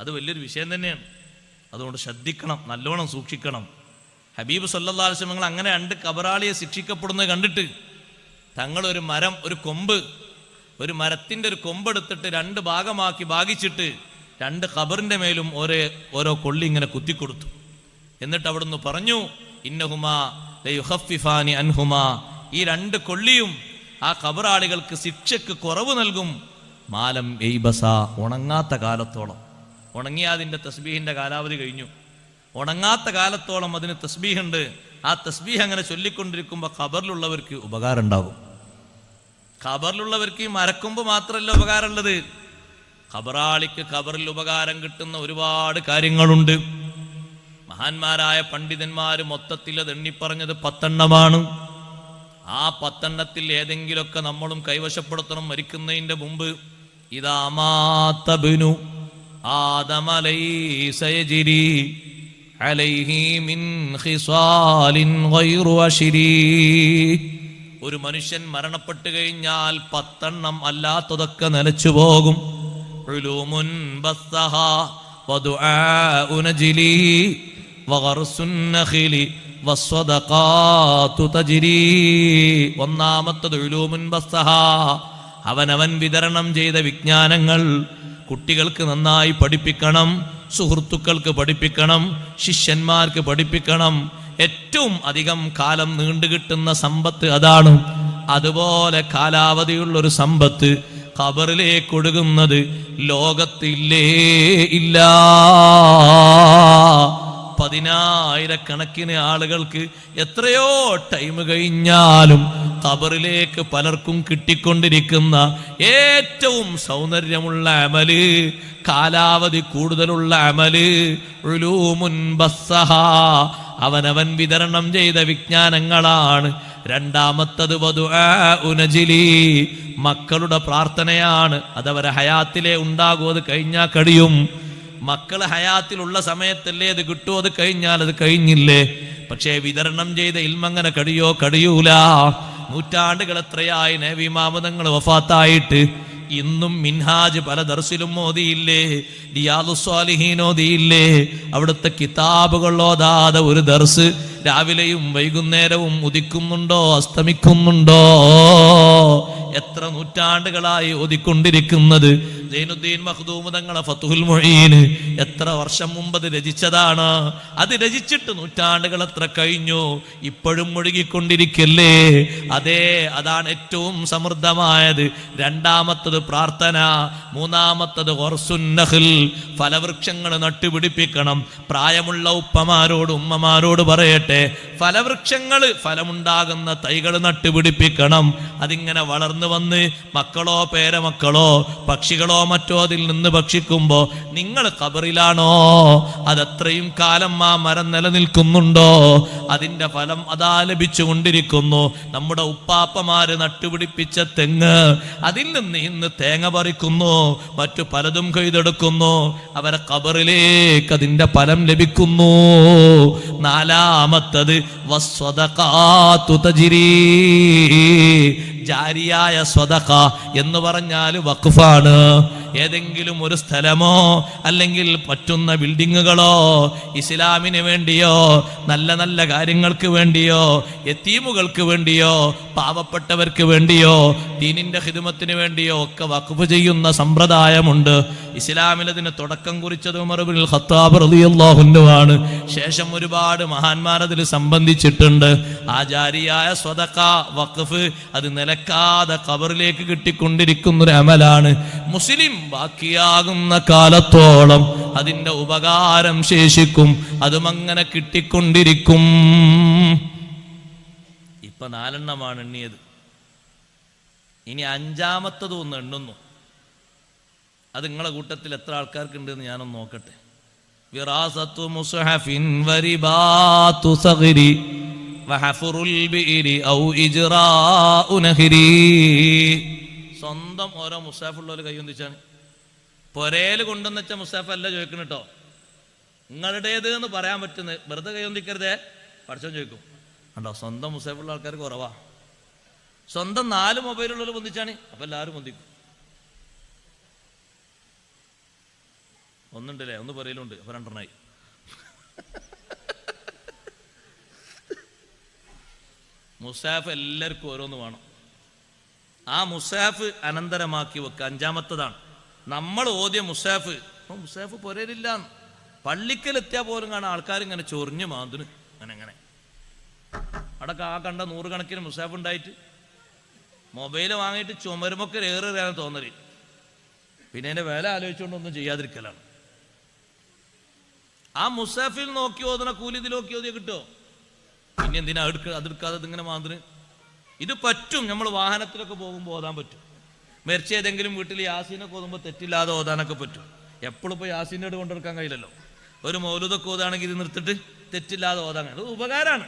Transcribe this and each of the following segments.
അത് വലിയൊരു വിഷയം തന്നെയാണ്. അതുകൊണ്ട് ശ്രദ്ധിക്കണം നല്ലോണം സൂക്ഷിക്കണം. ഹബീബ് സല്ലാശ്രമങ്ങൾ അങ്ങനെ രണ്ട് കബറാളിയെ ശിക്ഷിക്കപ്പെടുന്നത് കണ്ടിട്ട് തങ്ങളൊരു മരം ഒരു കൊമ്പ് ഒരു മരത്തിന്റെ ഒരു കൊമ്പെടുത്തിട്ട് രണ്ട് ഭാഗമാക്കി ഭാഗിച്ചിട്ട് രണ്ട് ഖബറിന്റെ മേലും ഓരോ ഓരോ കൊള്ളി ഇങ്ങനെ കുത്തിക്കൊടുത്തു. എന്നിട്ട് അവിടുന്ന് പറഞ്ഞു ഇന്നഹുമാ ലയുഖഫിഫാനി അൻഹുമാ. ഈ രണ്ട് കൊള്ളിയും ആ ഖബറാളികൾക്ക് ശിക്ഷയ്ക്ക് കുറവ് നൽകും. മാലം എയ്ബസ ഉണങ്ങാത്ത കാലത്തോളം. ഉണങ്ങിയ അതിന്റെ തസ്ബീഹിന്റെ കാലാവധി കഴിഞ്ഞു. ഉണങ്ങാത്ത കാലത്തോളം അതിന് തസ്ബീഹുണ്ട്. ആ തസ്ബീഹ് അങ്ങനെ ചൊല്ലിക്കൊണ്ടിരിക്കുമ്പോൾ ഖബറിലുള്ളവർക്ക് ഉപകാരം ഉണ്ടാകും ഖബറിലുള്ളവർക്ക് മരക്കുമ്പോൾ മാത്രമല്ല ഉപകാരമുള്ളത്. ഖബറാളിക്ക് ഖബറിൽ ഉപകാരം കിട്ടുന്ന ഒരുപാട് കാര്യങ്ങളുണ്ട്. മഹാന്മാരായ പണ്ഡിതന്മാർ മൊത്തത്തിൽ അത് എണ്ണിപ്പറഞ്ഞത് പത്തെണ്ണമാണ്. ആ പത്തെണ്ണത്തിൽ ഏതെങ്കിലുമൊക്കെ നമ്മളും കൈവശപ്പെടുത്തണം മരിക്കുന്നതിന്റെ മുമ്പ്. ഇതാമാത്തബിനു ഗൈറു അശിരീ ഒരു മനുഷ്യൻ മരണപ്പെട്ടു കഴിഞ്ഞാൽ പത്തെണ്ണം അല്ലാത്തതൊക്കെ നിലച്ചു പോകും. ഒന്നാമത്തത് അവനവൻ വിതരണം ചെയ്ത വിജ്ഞാനങ്ങൾ കുട്ടികൾക്ക് നന്നായി പഠിപ്പിക്കണം സുഹൃത്തുക്കൾക്ക് പഠിപ്പിക്കണം ശിഷ്യന്മാർക്ക് പഠിപ്പിക്കണം. ഏറ്റവും അധികം കാലം നീണ്ടുകിട്ടുന്ന സമ്പത്ത് അതാണ്. അതുപോലെ കാലാവധിയുള്ളൊരു സമ്പത്ത് ഖബറിലേക്ക് ഒടുകുന്നത് ലോകത്തില്ലേ ഇല്ല പതിനായിരക്കണക്കിന് ആളുകൾക്ക് എത്രയോ ടൈം കഴിഞ്ഞാലും ഖബറിലേക്ക് പലർക്കും കിട്ടിക്കൊണ്ടിരിക്കുന്ന ഏറ്റവും സൗന്ദര്യമുള്ള അമൽ കാലാവധി കൂടുതലുള്ള അമൽ അവനവൻ വിതരണം ചെയ്ത വിജ്ഞാനങ്ങളാണ്. രണ്ടാമത്തത് ഉനജിലി മക്കളുടെ പ്രാർത്ഥനയാണ്. അതവരെ ഹയാത്തിലെ ഉണ്ടാകും അത് കഴിഞ്ഞാൽ കഴിയും. മക്കൾ ഹയാത്തിലുള്ള സമയത്തല്ലേ അത് കിട്ടുമോ അത് കഴിഞ്ഞാൽ അത് കഴിഞ്ഞില്ലേ? പക്ഷേ വിതരണം ചെയ്ത ഇൽമങ്ങനെ കഴിയോ? കഴിയൂല. നൂറ്റാണ്ടുകൾ എത്രയായി നബിമാമതങ്ങൾ വഫാത്തായിട്ട്? ഇന്നും മിൻഹാജ് പല ദർസിലും ഓതിയില്ലേ? ഡിയാദുസ്വാലിഹീൻ ഓതിയില്ലേ? അവിടുത്തെ കിതാബുകൾ ഓതാതെ ഒരു ദർസ് രാവിലെയും വൈകുന്നേരവും ഉദിക്കുന്നുണ്ടോ അസ്തമിക്കുന്നുണ്ടോ? എത്ര നൂറ്റാണ്ടുകളായി ഓതിക്കൊണ്ടിരിക്കുന്നത്. ജൈനുദ്ദീൻ മഖ്ദൂം തങ്ങളെ ഫത്തുഹുൽ മൊഴീന് എത്ര വർഷം മുമ്പ് അത് രചിച്ചതാണ്. അത് രചിച്ചിട്ട് നൂറ്റാണ്ടുകൾ എത്ര കഴിഞ്ഞു. ഇപ്പോഴും മുഴുകിക്കൊണ്ടിരിക്കല്ലേ? അതെ അതാണ് ഏറ്റവും സമൃദ്ധമായത്. രണ്ടാമത്തത് പ്രാർത്ഥന മൂന്നാമത്തത് ഹൊർസുന്നഹിൽ ഫലവൃക്ഷങ്ങൾ നട്ടുപിടിപ്പിക്കണം. പ്രായമുള്ള ഉപ്പമാരോട് ഉമ്മമാരോട് പറയട്ടെ. ഫലവൃക്ഷങ്ങൾ ഫലമുണ്ടാകുന്ന തൈകൾ നട്ടുപിടിപ്പിക്കണം. അതിങ്ങനെ വളർന്നു വന്ന് മക്കളോ പേരമക്കളോ പക്ഷികളോ മറ്റോ അതിൽ നിന്ന് ഭക്ഷിക്കുമ്പോ നിങ്ങൾ കബറിലാണോ അതത്രയും കാലം ആ മരം നിലനിൽക്കുന്നുണ്ടോ? അതിന്റെ ഫലം അതാ ലഭിച്ചുകൊണ്ടിരിക്കുന്നു നമ്മുടെ ഉപ്പാപ്പമാര് നട്ടുപിടിപ്പിച്ച തെങ്ങ് അതിൽ നിന്ന് ഇന്ന് തേങ്ങ പറിക്കുന്നു മറ്റു പലതും കൊയ്തെടുക്കുന്നു. അവരെ കബറിലേക്ക് അതിന്റെ ഫലം ലഭിക്കുന്നു. നാലാമത്തത് വസ്വതകാ തജിരീ ജാരിയായ സ്വതക എന്ന് പറഞ്ഞാൽ വഖഫാണ്. ഏതെങ്കിലും ഒരു സ്ഥലമോ അല്ലെങ്കിൽ പറ്റുന്ന ബിൽഡിങ്ങുകളോ ഇസ്ലാമിന് വേണ്ടിയോ നല്ല നല്ല കാര്യങ്ങൾക്ക് വേണ്ടിയോ എത്തീമുകൾക്ക് വേണ്ടിയോ പാവപ്പെട്ടവർക്ക് വേണ്ടിയോ ദീനിന്റെ ഹിദമത്തിന് വേണ്ടിയോ ഒക്കെ വഖഫ് ചെയ്യുന്ന സമ്പ്രദായമുണ്ട്. ഇസ്ലാമിൽ അതിന് തുടക്കം കുറിച്ചത് ഉമർ ബിൻ ഖത്താബ് ആണ്. ശേഷം ഒരുപാട് മഹാന്മാരതിൽ സംബന്ധിച്ചിട്ടുണ്ട്. ആചാരിയായ സ്വതക്ക വഖഫ് അത് നിലക്കാതെ കബറിലേക്ക് കിട്ടിക്കൊണ്ടിരിക്കുന്ന ഒരു അമലാണ്. മുസ്ലിം ബാക്കിയാകുന്ന കാലത്തോളം അതിന്റെ ഉപകാരം ശേഷിക്കും. അതും അങ്ങനെ കിട്ടിക്കൊണ്ടിരിക്കും. ഇപ്പൊ നാലെണ്ണമാണ് എണ്ണിയത്. ഇനി അഞ്ചാമത്തത് ഒന്ന് എണ്ണുന്നു. അത് നിങ്ങളെ കൂട്ടത്തിൽ എത്ര ആൾക്കാർക്ക് ഉണ്ട് എന്ന് ഞാനൊന്ന് നോക്കട്ടെ. വിറാസത്തു മുസ്ഹഫിൻ വരിബാത്തു സഗ്രി സ്വന്തം ഓരോ മുസാഫുള്ളവർ കൈയൊന്നിച്ചാണ് പൊരയിൽ കൊണ്ടുവന്ന് വെച്ച മുസാഫ് അല്ല ചോദിക്കണം കേട്ടോ നിങ്ങളുടേത് എന്ന് പറയാൻ പറ്റുന്ന വെറുതെ കൈയൊന്നിക്കരുതേ പഠിച്ചോ ചോദിക്കും. കണ്ടോ സ്വന്തം മുസാഫുള്ള ആൾക്കാർ കുറവാ. സ്വന്തം നാല് മൊബൈലുള്ളവർ പൊന്തിച്ചാണ്. അപ്പൊ എല്ലാവരും പൊന്തിക്കും. ഒന്നുണ്ടല്ലേ? ഒന്ന് പറയലുണ്ട് അപ്പൊ രണ്ടെണ്ണായി. മുസാഫ് എല്ലാവർക്കും ഓരോന്ന് വേണം. ആ മുസാഫ് അനന്തരമാക്കി വെക്കുക അഞ്ചാമത്തതാണ്. നമ്മൾ ഓദ്യ മുസാഫ് അപ്പൊ മുസാഫ് പൊരയിലില്ല പള്ളിക്കലെത്തിയാൽ പോലും കാണാൻ ആൾക്കാർ ഇങ്ങനെ ചൊറിഞ്ഞു മാന്തിന് അങ്ങനെ അങ്ങനെ. അടക്ക ആ കണ്ട നൂറുകണക്കിന് മുസാഫ് ഉണ്ടായിട്ട് മൊബൈൽ വാങ്ങിയിട്ട് ചുമരുമൊക്കെ ഏറിയാണ് തോന്നൽ. പിന്നെ എന്റെ വില ആലോചിച്ചുകൊണ്ടൊന്നും ചെയ്യാതിരിക്കലാണ്. ആ മുസാഫിൽ നോക്കി ഓതണ കൂലി ഇതിൽ നോക്കി ഓതിയ കിട്ടോ? പിന്നെ എന്തിനാ എടുക്ക അതെടുക്കാതെ ഇങ്ങനെ മാന്തിന് ഇത് പറ്റും. നമ്മൾ വാഹനത്തിലൊക്കെ പോകുമ്പോൾ ഓതാൻ പറ്റും. മരിച്ച ഏതെങ്കിലും വീട്ടിൽ യാസീനൊക്കെ ഓതുമ്പോൾ തെറ്റില്ലാതെ ഓതാനൊക്കെ പറ്റും. എപ്പോഴും ഇപ്പോൾ യാസീനോട് കൊണ്ടെടുക്കാൻ കഴിയില്ലല്ലോ. ഒരു മൗലൂദൊക്കെ ഓതാണെങ്കിൽ ഇത് നിർത്തിട്ട് തെറ്റില്ലാതെ ഓതാൻ. അത് ഉപകാരമാണ്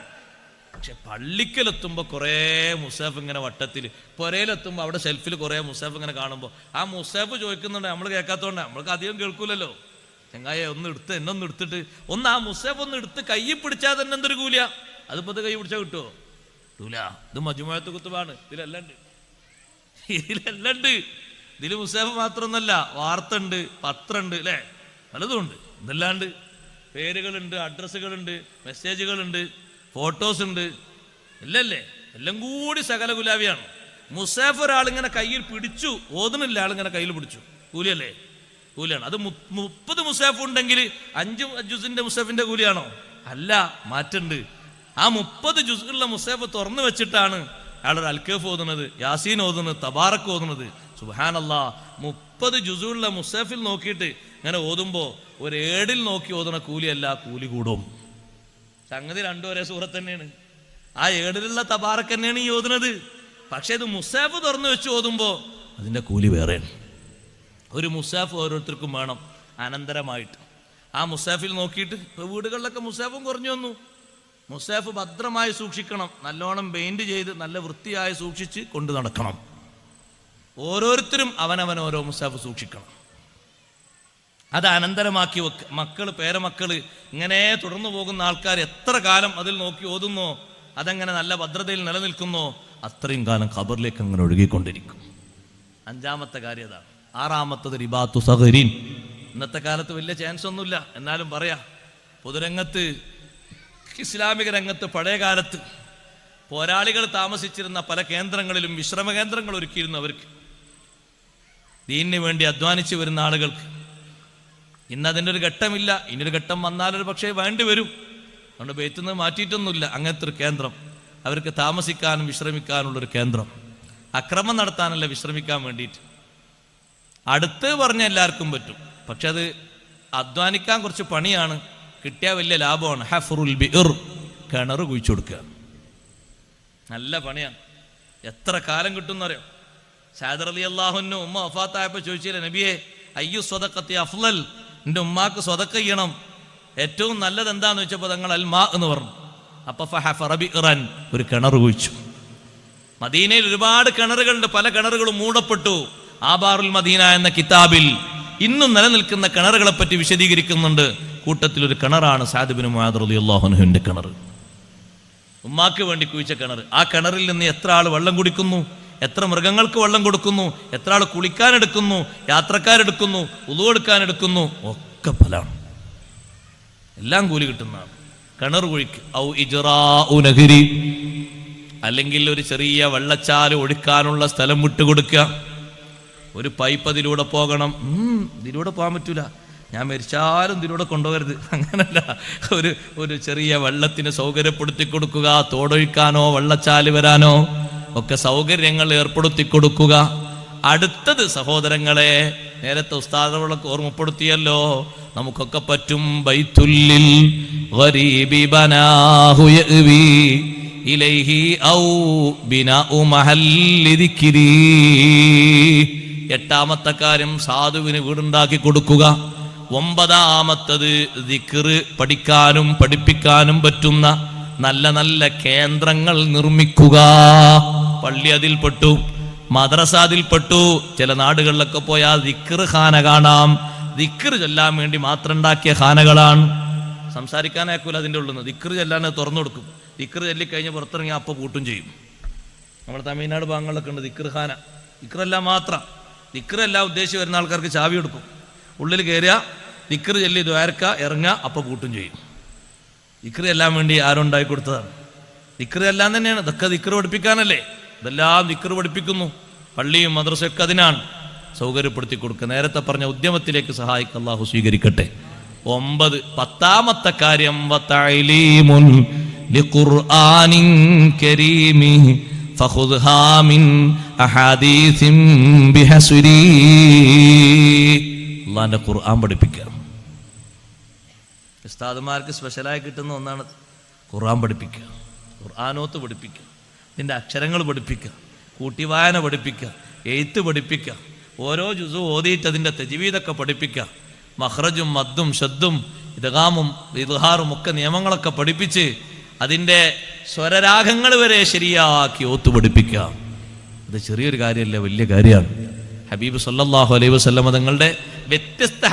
പക്ഷെ പള്ളിക്കലെത്തുമ്പോൾ കുറേ മുസാഫ് ഇങ്ങനെ വട്ടത്തിൽ പുരയിലെത്തുമ്പോൾ അവിടെ ഷെൽഫിൽ കുറേ മുസാഫ് ഇങ്ങനെ കാണുമ്പോൾ ആ മുസാഫ് ചോദിക്കുന്നുണ്ട് നമ്മൾ കേൾക്കാത്തതുകൊണ്ട് നമ്മൾക്ക് അധികം കേൾക്കൂലല്ലോ. ചെങ്ങായ ഒന്ന് എടുത്ത് എന്നൊന്ന് എടുത്തിട്ട് ഒന്ന് ആ മുസാഫ് ഒന്ന് എടുത്ത് കയ്യിൽ പിടിച്ചാൽ തന്നെ എന്തൊരു കൂലിയ? അതിപ്പോ ഇത് കൈ പിടിച്ചാൽ കിട്ടുമോ കിട്ടൂല. ഇത് മജുമായത്ത് കുത്തുമാണ് ഇതിലല്ലണ്ട്. ഇതിലല്ലണ്ട്. ഇതിലെല്ലാം ഉണ്ട് ഇതിൽ മുസാഫ് മാത്രമൊന്നല്ല വാർത്ത ഉണ്ട് പത്രമുണ്ട് അല്ലേ? പലതും ഉണ്ട് ഇതല്ലാണ്ട് പേരുകളുണ്ട് അഡ്രസ്സുകളുണ്ട് മെസ്സേജുകളുണ്ട് ഫോട്ടോസ് ഉണ്ട് ഇല്ലല്ലേ? എല്ലാം കൂടി സകല ഗുലാബിയാണ്. മുസാഫ് ഒരാളിങ്ങനെ കയ്യിൽ പിടിച്ചു ഓതുന്നില്ല ആളിങ്ങനെ കയ്യിൽ പിടിച്ചു. കൂലിയല്ലേ? കൂലിയാണ്. അത് മുപ്പത് മുസാഫ് ഉണ്ടെങ്കിൽ അഞ്ച് ജുസിന്റെ മുസാഫിന്റെ കൂലിയാണോ? അല്ല മാറ്റുണ്ട്. ആ മുപ്പത് ജുസുള്ള മുസാഫ് തുറന്നു വെച്ചിട്ടാണ് അയാളൊരു അൽക്കേഫ് ഓതുന്നത് യാസീൻ ഓതുന്നത് തബാറക്ക് ഓതുന്നത്. സുഹാനല്ലാ മുപ്പത് ജുസുള്ള മുസേഫിൽ നോക്കിയിട്ട് ഇങ്ങനെ ഓതുമ്പോൾ ഒരു ഏടിൽ നോക്കി ഓതുന്ന കൂലിയല്ല കൂലി കൂടും. സംഗതി രണ്ടും ഒരേ സൂറത്ത് തന്നെയാണ്. ആ ഏടിലുള്ള തബാറക്ക് തന്നെയാണ് ഈ ഓതുന്നത്. പക്ഷേ ഇത് മുസാഫ് തുറന്നു വെച്ച് ഓതുമ്പോൾ അതിന്റെ കൂലി വേറെയാണ്. ഒരു മുസാഫ് ഓരോരുത്തർക്കും വേണം അനന്തരമായിട്ട്. ആ മുസാഫിൽ നോക്കിയിട്ട് വീടുകളിലൊക്കെ മുസാഫും കുറഞ്ഞു വന്നു. മുസാഫ് ഭദ്രമായി സൂക്ഷിക്കണം നല്ലോണം പെയിന്റ് ചെയ്ത് നല്ല വൃത്തിയായി സൂക്ഷിച്ച് കൊണ്ടു നടക്കണം. ഓരോരുത്തരും അവനവൻ ഓരോ മുസാഫ് സൂക്ഷിക്കണം. അത് അനന്തരമാക്കി വെക്ക് മക്കൾ പേരമക്കൾ ഇങ്ങനെ തുടർന്നു പോകുന്ന ആൾക്കാർ എത്ര കാലം അതിൽ നോക്കി ഓതുന്നോ അതെങ്ങനെ നല്ല ഭദ്രതയിൽ നിലനിൽക്കുന്നോ അത്രയും കാലം ഖബറിലേക്ക് അങ്ങനെ ഒഴുകിക്കൊണ്ടിരിക്കും. അഞ്ചാമത്തെ കാര്യം അതാണ്. ആറാമത്തത് റിബാത്തു സഹരീൻ ഇന്നത്തെ കാലത്ത് വലിയ ചാൻസ് ഒന്നുമില്ല. എന്നാലും പറയാ പൊതുരംഗത്ത് ഇസ്ലാമിക രംഗത്ത് പഴയകാലത്ത് പോരാളികൾ താമസിച്ചിരുന്ന പല കേന്ദ്രങ്ങളിലും വിശ്രമ കേന്ദ്രങ്ങൾ ഒരുക്കിയിരുന്നു അവർക്ക്. ദീനിന് വേണ്ടി അധ്വാനിച്ചു വരുന്ന ആളുകൾക്ക്. ഇന്ന് അതിന്റെ ഒരു ഘട്ടമില്ല. ഇനിയൊരു ഘട്ടം വന്നാലൊരു പക്ഷേ വേണ്ടി വരും. അതുകൊണ്ട് ബെയ്ത്തുനിന്ന് മാറ്റിയിട്ടൊന്നുമില്ല. അങ്ങനത്തെ ഒരു കേന്ദ്രം. അവർക്ക് താമസിക്കാനും വിശ്രമിക്കാനുള്ളൊരു കേന്ദ്രം. അക്രമം നടത്താനല്ല വിശ്രമിക്കാൻ വേണ്ടിയിട്ട്. അടുത്ത് പറഞ്ഞ എല്ലാവർക്കും പറ്റും. പക്ഷെ അത് അധ്വാനിക്കാൻ കുറച്ച് പണിയാണ്. കിട്ടിയ വലിയ ലാഭമാണ്. ഹഫറുൽ ബിർ കിണർ കുഴിച്ചു കൊടുക്കുക. നല്ല പണിയാണ് എത്ര കാലം കിട്ടുമെന്നറിയോ സാദർ അലി അള്ളാഹുന്നു ഉമ്മ വഫാത്തായപ്പോൾ ചോദിച്ചില്ല നബിയെ അയ്യു സ്വതക്കത്തി അഫ്ലൽ? എന്റെ ഉമ്മാക്ക് സ്വതക്ക ചെയ്യണം. ഏറ്റവും നല്ലത് എന്താന്ന് വെച്ചപ്പോൾ തങ്ങൾ അൽമാ എന്ന് പറഞ്ഞു. അപ്പൊ ഫഹഫറബി ഇറാൻ ഒരു കിണർ കുഴിച്ചു. മദീനയിൽ ഒരുപാട് കിണറുകളുണ്ട്. പല കിണറുകളും മൂടപ്പെട്ടു. ആബാറുൽ മദീന എന്ന കിതാബിൽ ഇന്നും നിലനിൽക്കുന്ന കിണറുകളെ പറ്റി വിശദീകരിക്കുന്നുണ്ട്. കൂട്ടത്തിൽ ഒരു കിണറാണ് സാദിബിന് അള്ളാഹുനുഹിന്റെ കിണർ ഉമ്മാക്ക് വേണ്ടി കുഴിച്ച കിണർ ആ കിണറിൽ നിന്ന് എത്ര ആൾ വെള്ളം കുടിക്കുന്നു? എത്ര മൃഗങ്ങൾക്ക് വെള്ളം കൊടുക്കുന്നു? എത്ര ആൾ കുളിക്കാനെടുക്കുന്നു യാത്രക്കാരെടുക്കുന്നു ഉതുവെടുക്കാൻ എടുക്കുന്നു? ഒക്കെ ഫലമാണ് എല്ലാം കൂലി കിട്ടുന്നതാണ്. കിണർ കുഴിക്ക്. ഔ നഹരി. അല്ലെങ്കിൽ ഒരു ചെറിയ വെള്ളച്ചാൽ ഒഴുക്കാനുള്ള സ്ഥലം വിട്ടുകൊടുക്കുക. ഒരു പൈപ്പ് അതിലൂടെ പോകണം ഇതിലൂടെ പോകാൻ പറ്റൂല. ഞാൻ മരിച്ചാലും ഇതിലൂടെ കൊണ്ടുപോകരുത്. അങ്ങനല്ല. ഒരു ഒരു ചെറിയ വെള്ളത്തിന് സൗകര്യപ്പെടുത്തി കൊടുക്കുക. തോടൊഴിക്കാനോ വെള്ളച്ചാൽ വരാനോ ഒക്കെ സൗകര്യങ്ങൾ ഏർപ്പെടുത്തി കൊടുക്കുക. അടുത്തത് സഹോദരങ്ങളെ നേരത്തെ ഉസ്താദുകളൊക്കെ ഓർമ്മപ്പെടുത്തിയല്ലോ. നമുക്കൊക്കെ പറ്റും ബൈത്തുല്ലിൽ ഇലൈഹി ഔ മഹല്ലി ദിക്രി എട്ടാമത്തെ കാര്യം സാധുവിന് വീടുണ്ടാക്കി കൊടുക്കുക. ഒമ്പതാമത്തത് ദിക്റ് പഠിക്കാനും പഠിപ്പിക്കാനും പറ്റുന്ന നല്ല നല്ല കേന്ദ്രങ്ങൾ നിർമ്മിക്കുക. പള്ളി അതിൽപ്പെട്ടു മദ്രസ അതിൽപ്പെട്ടു ചില നാടുകളിലൊക്കെ പോയാൽ ദിക്റ് ഖാന കാണാം. ദിക്റ് ചൊല്ലാൻ വേണ്ടി മാത്രം ഉണ്ടാക്കിയ ഖാനകളാണ്. സംസാരിക്കാനാക്കൂല അതിന്റെ ഉള്ളിൽ നിന്ന്. ദിക്റ് ചെല്ലാൻ തുറന്നു കൊടുക്കും. ദിക്റ് ചൊല്ലിക്കഴിഞ്ഞ് പുറത്തിറങ്ങി അപ്പോൾ കൂട്ടും ചെയ്യും. നമ്മുടെ തമിഴ്നാട് ഭാഗങ്ങളിലൊക്കെ ഉണ്ട് ദിക്ർ ഖാന. ദിക്റെല്ലാം മാത്രം. ദിക്റെല്ലാം ഉദ്ദേശിച്ച് വരുന്ന ആൾക്കാർക്ക് ചാവി കൊടുക്കും. ഉള്ളിൽ കയറിയ ദിക്റ് ചെല്ലി ദ്വാരക്ക ഇറങ്ങുക അപ്പോൾ പൂട്ടും ചെയ്യും. എല്ലാം വേണ്ടി ഉണ്ടാക്കി കൊടുത്തതാണ്. എല്ലാം തന്നെയാണ്. ഇതൊക്കെ ദിക്റ് പഠിപ്പിക്കാനല്ലേ? ഇതെല്ലാം ദിക്റ് പഠിപ്പിക്കുന്നു. പള്ളിയും മദ്രസയൊക്കെ അതിനാണ്. സൗകര്യപ്പെടുത്തി കൊടുക്കുക. നേരത്തെ പറഞ്ഞ ഉദ്യമത്തിലേക്ക് സഹായിക്കുക അള്ളാഹു സ്വീകരിക്കട്ടെ. ഒമ്പത് പത്താമത്തെ കാര്യം ഖുർആനിൻ കരീമി ഫഖുദ്ഹാ ബിഹസ്രി ഖുർആൻ പഠിപ്പിക്കുക ഉസ്താദുമാർക്ക് സ്പെഷ്യലായി കിട്ടുന്ന ഒന്നാണ് ഖുർആൻ പഠിപ്പിക്കുക. ഖുർആാനോത്ത് പഠിപ്പിക്കുക. ഇതിന്റെ അക്ഷരങ്ങൾ പഠിപ്പിക്കുക. കൂട്ടിവായന പഠിപ്പിക്കുക. എഴുത്ത് പഠിപ്പിക്കുക. ഓരോ ജുസു ഓതിയിട്ട് അതിന്റെ തെജീവീതൊക്കെ പഠിപ്പിക്കുക. മഹ്റജും മദ്ദും ഷദ്ദും ഇതകാമും ഇദ്ഹാറും ഒക്കെ നിയമങ്ങളൊക്കെ പഠിപ്പിച്ച് അതിന്റെ സ്വരരാഗങ്ങൾ വരെ ശരിയാക്കി ഓത്ത് പഠിപ്പിക്കുക. ഇത് ചെറിയൊരു കാര്യമല്ല വലിയ കാര്യമാണ്. ഹബീബ് സല്ലാഹു അലൈഹി വസ്ലമ തങ്ങളുടെ വ്യത്യസ്ത